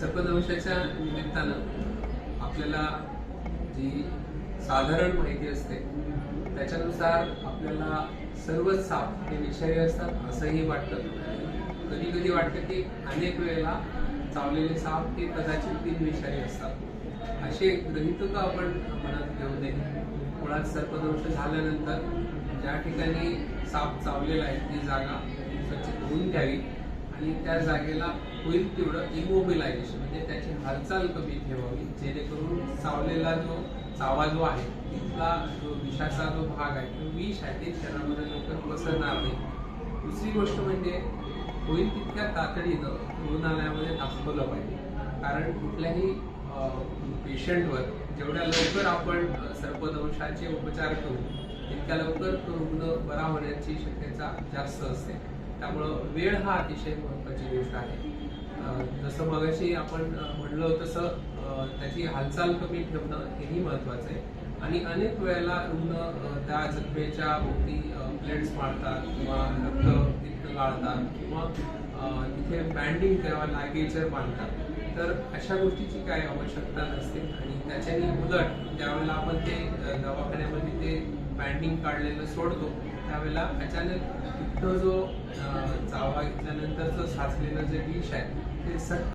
सर्पदंशाच्या निमित्तानं आपल्याला जी साधारण माहिती असते त्याच्यानुसार आपल्याला सर्वच साप हे विषारी असतात असंही वाटतं. कधी कधी वाटतं की अनेक वेळेला चावलेले साप हे कदाचित तीन विषारी असतात. असे गृहितक आपण मनात घेऊ नये. मुळात सर्पदंश झाल्यानंतर ज्या ठिकाणी साप चावलेला आहे ती जागा स्वच्छ धुवून घ्यावी. आणि त्या जागेला होईल तेवढं इमोबिलायझेशन म्हणजे त्याची हालचाल कमी ठेवावी जेणेकरून चावलेला जो चावा जो आहे तिथला जो विषाचा जो भाग आहे तो विष आहे ते शरीरामध्ये लवकर पसरणार नाही. दुसरी गोष्ट म्हणजे होईल तितक्या तातडीनं रुग्णालयामध्ये दाखवलं पाहिजे. कारण कुठल्याही पेशंटवर जेवढ्या लवकर आपण सर्पदंशाचे उपचार करू तितक्या लवकर तो रुग्ण बरा होण्याची शक्यता जास्त असते. त्यामुळं वेळ हा अतिशय महत्वाची गोष्ट आहे. जसं मगाशी आपण म्हणलं म्हणलो तसं त्याची हालचाल कमी ठेवणं हेही महत्वाचं आहे. आणि अनेक वेळेला रुग्ण त्या जखमेच्या भोवती प्लेट्स मारतात किंवा रक्त तिथं गाळतात किंवा तिथे बँडिंग किंवा लायगेचर बांधतात. तर अशा गोष्टीची काय आवश्यकता नसते आणि त्याच्यानी उलट ज्यावेळेला आपण ते दवाखान्यामध्ये ते बँडिंग काढलेलं सोडतो त्यावेळेला अचानक तिथं जो अ, चावा घेतल्यानंतरचं साचलेलं जे विष आहे ते सट